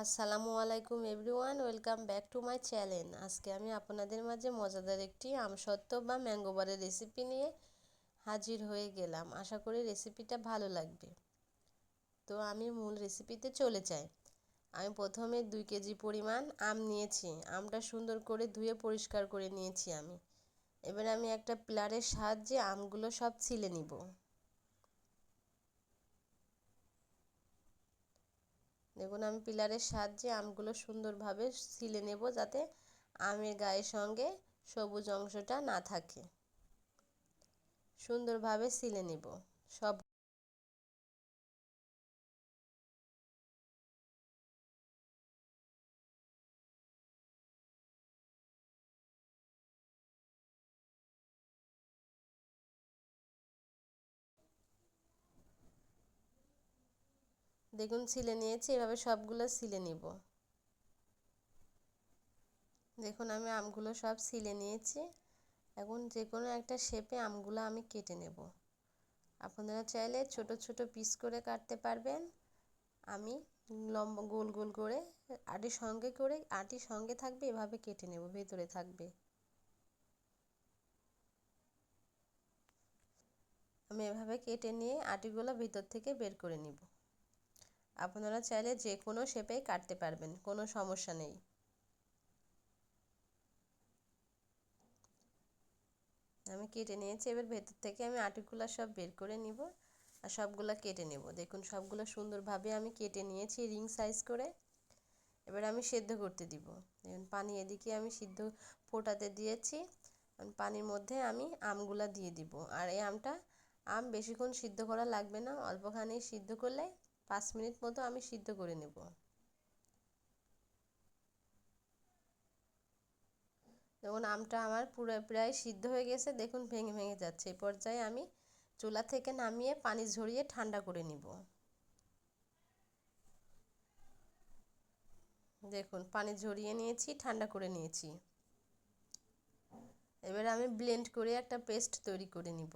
আসসালামু আলাইকুম everyone, welcome back to my channel. আজকে আমি আপনাদের মাঝে মজাদার একটি আমসত্ত্ব বা ম্যাঙ্গোবারের রেসিপি নিয়ে হাজির হয়ে গেলাম। আশা করি রেসিপিটা ভালো লাগবে। তো আমি মূল রেসিপিতে চলে যাই। আমি প্রথমে দুই কেজি পরিমাণ আম নিয়েছি। আমটা সুন্দর করে ধুয়ে পরিষ্কার করে নিয়েছি আমি। এবার আমি একটা প্লারের সাহায্যে আমগুলো সব ছিলে নিব। দেখুন, আমি পিলারের সাহায্যে আমগুলো সুন্দরভাবে ছিলে নেব যাতে আমের গায়ের সঙ্গে সবুজ অংশটা না থাকে। সুন্দরভাবে ছিলে নেব। সব দেখুন, ছিলে নিয়েছি, এভাবে সবগুলো ছিলে নিব। দেখুন, আমি আমগুলো সব ছিলে নিয়েছি। এখন যে কোনো একটা শেপে আমগুলো আমি কেটে নেব। আপনারা চাইলে ছোট ছোট পিস করে কাটতে পারবেন। আমি লম্বা, গোল গোল করে আটি সঙ্গে করে আটি সঙ্গে থাকবে, এভাবে কেটে নেব, ভেতরে থাকবে। আমি এভাবে কেটে নিয়ে আটিগুলো ভিতর থেকে বের করে নিব। আপনারা চাইলে যে কোনো শেপেই কাটতে পারবেন, কোনো সমস্যা নেই। আমি কেটে নিয়েছি, এবার ভেতর থেকে আমি আটিগুলো সব বের করে নিব আর সবগুলো কেটে নেব। দেখুন, সবগুলো সুন্দরভাবে আমি কেটে নিয়েছি রিং সাইজ করে। এবার আমি সেদ্ধ করতে দিব। দেখুন, পানি এদিকে আমি সিদ্ধ ফোটাতে দিয়েছি। পানির মধ্যে আমি আমগুলা দিয়ে দিব। আর এই আমটা, আম বেশিক্ষণ সিদ্ধ করা লাগবে না, অল্পখানি সিদ্ধ করলে পাঁচ মিনিট মতো আমি সিদ্ধ করে নেব। দেখুন, আমটা আমার পুরো প্রায় সিদ্ধ হয়ে গেছে, দেখুন ভেঙে ভেঙে যাচ্ছে। এই পর্যায়ে আমি চুলা থেকে নামিয়ে পানি ঝরিয়ে ঠান্ডা করে নিব। দেখুন, পানি ঝরিয়ে নিয়েছি, ঠান্ডা করে নিয়েছি। এবার আমি ব্লেন্ড করে একটা পেস্ট তৈরি করে নিব।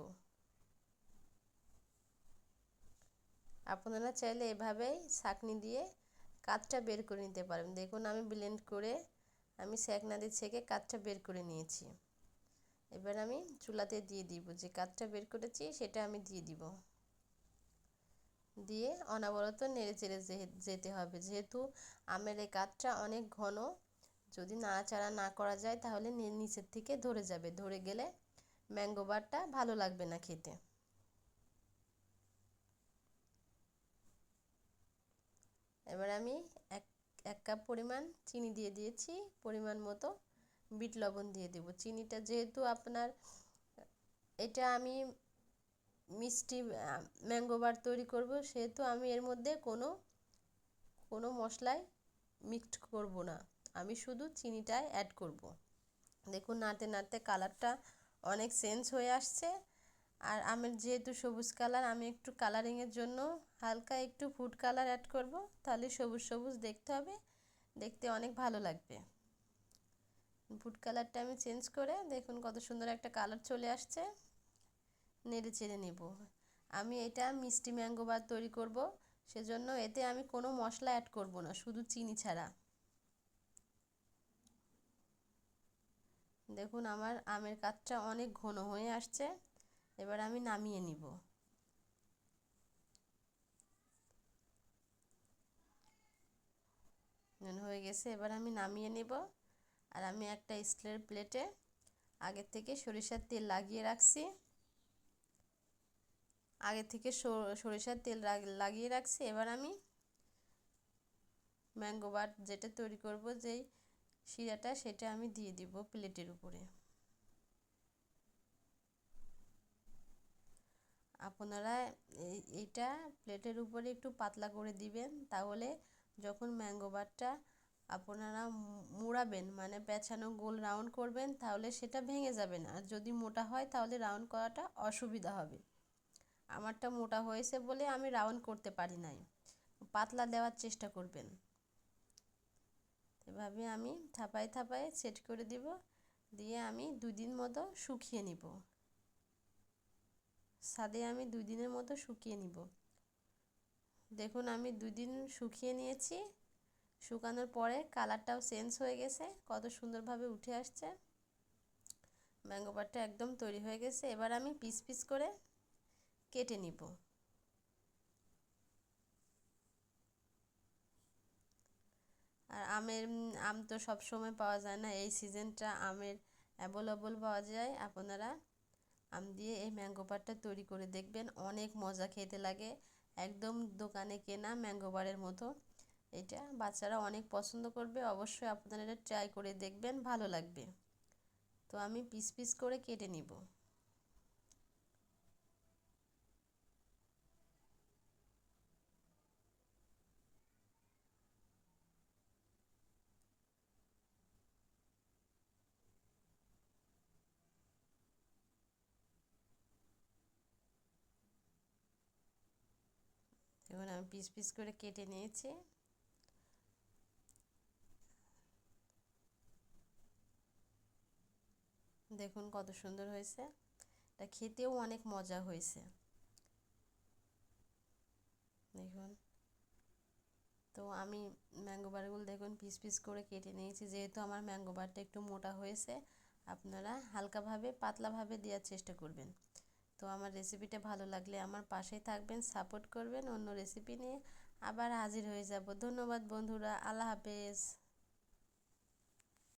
আপনারা চাইলে এভাবেই ছাঁকনি দিয়ে কাঠটা বের করে নিতে পারবেন দেখুন, আমি ব্লেন্ড করে আমি স্যাকনা দিয়ে ছেঁকে কাঠটা বের করে নিয়েছি। এবার আমি চুলাতে দিয়ে দিব। যে কাঠটা বের করেছি, সেটা আমি দিয়ে দিব। দিয়ে অনাবরত নেড়ে চেড়ে যেতে হবে। যেহেতু আমের এই কাঠটা অনেক ঘন, যদি নাড়াচাড়া না করা যায়, তাহলে নিচের থেকে ধরে যাবে। ধরে গেলে ম্যাঙ্গো বারটা ভালো লাগবে না খেতে। এবার আমি এক এক কাপ পরিমাণ চিনি দিয়ে দিয়েছি, পরিমাণ মতো বিট লবণ দিয়ে দেব। চিনিটা যেহেতু আপনার, এটা আমি মিষ্টি ম্যাঙ্গো বার তৈরি করব, সেহেতু আমি এর মধ্যে কোনো কোনো মশলাই মিক্সড করব না। আমি শুধু চিনিটাই অ্যাড করব। দেখুন নাড়তে নাড়তে কালারটা অনেক চেঞ্জ হয়ে আসছে। আর আমের যেহেতু সবুজ কালার আমি একটু কালারিংয়ের জন্য হালকা একটু ফুড কালার অ্যাড করব, তাহলে সবুজ সবুজ দেখতে হবে, দেখতে অনেক ভালো লাগবে। ফুড কালারটা আমি চেঞ্জ করে দেখুন কত সুন্দর একটা কালার চলে আসছে, নেড়ে চেড়ে নেব। আমি এটা মিষ্টি ম্যাঙ্গো বার তৈরি করব, সেজন্য এতে আমি কোনো মশলা অ্যাড করব না, শুধু চিনি ছাড়া। দেখুন আমার আমের কাঠটা অনেক ঘন হয়ে আসছে, এবার আমি নামিয়ে নিব। হয়ে গেছে, এবার আমি নামিয়ে নেব। আর আমি একটা স্টিলের প্লেটে আগের থেকে সরিষার তেল লাগিয়ে রাখছি। আগে থেকে সরিষার তেল লাগিয়ে রাখছি। এবার আমি ম্যাঙ্গো বার যেটা তৈরি করব, যেই শিরাটা, সেটা আমি দিয়ে দিব প্লেটের উপরে। আপনারা এইটা প্লেটের উপরে একটু পাতলা করে দিবেন, তাহলে যখন ম্যাঙ্গো বারটা আপনারা মুড়াবেন মানে পেঁচানো গোল রাউন্ড করবেন, তাহলে সেটা ভেঙে যাবে না। আর যদি মোটা হয়, তাহলে রাউন্ড করাটা অসুবিধা হবে। আমারটা মোটা হয়েছে বলে আমি রাউন্ড করতে পারি নাই। পাতলা দেওয়ার চেষ্টা করবেন। এভাবে আমি থাপায় থাপায় সেট করে দিব, দিয়ে আমি দুই দিন মতো শুকিয়ে নিব। ছাদে আমি দুই দিনের মতো শুকিয়ে নিব। দেখুন, আমি দুই দিন শুকিয়ে নিয়েছি। শুকানোর পরে কালারটাও চেঞ্জ হয়ে গেছে, কত সুন্দরভাবে উঠে আসছে। ম্যাঙ্গো বারটা একদম তৈরি হয়ে গেছে। এবার আমি পিস পিস করে কেটে নিব। আর আমের, আম তো সব সময় পাওয়া যায় না, এই সিজনটা আমের অ্যাভেলেবল পাওয়া যায়। আপনারা আম দিয়ে এই ম্যাঙ্গো বারটা তৈরি করে দেখবেন, অনেক মজা খেতে লাগে। একদম দোকানে কেনা ম্যাঙ্গো বারের মতো। এটা বাচ্চারা অনেক পছন্দ করবে, অবশ্যই আপনারা এটা ট্রাই করে দেখবেন, ভালো লাগবে। তো আমি পিস পিস করে কেটে নিব। দেখুন আমি পিস পিস করে কেটে নিয়েছি। দেখুন কত সুন্দর হয়েছে। এটা খেতেও অনেক মজা হয়েছে। দেখুন। তো আমি ম্যাঙ্গো বারগুলো দেখুন পিস পিস করে কেটে নিয়েছি। যেহেতু আমার ম্যাঙ্গো বারটা একটু মোটা হয়েছে, আপনারা হালকাভাবে, পাতলাভাবে দেওয়ার চেষ্টা করবেন। তো আমার রেসিপিটা ভালো লাগলে আমার পাশেই থাকবেন সাপোর্ট করবেন অন্য রেসিপি নিয়ে। আবার হাজির হয়ে যাব। ধন্যবাদ বন্ধুরা, আল্লাহ হাফেজ।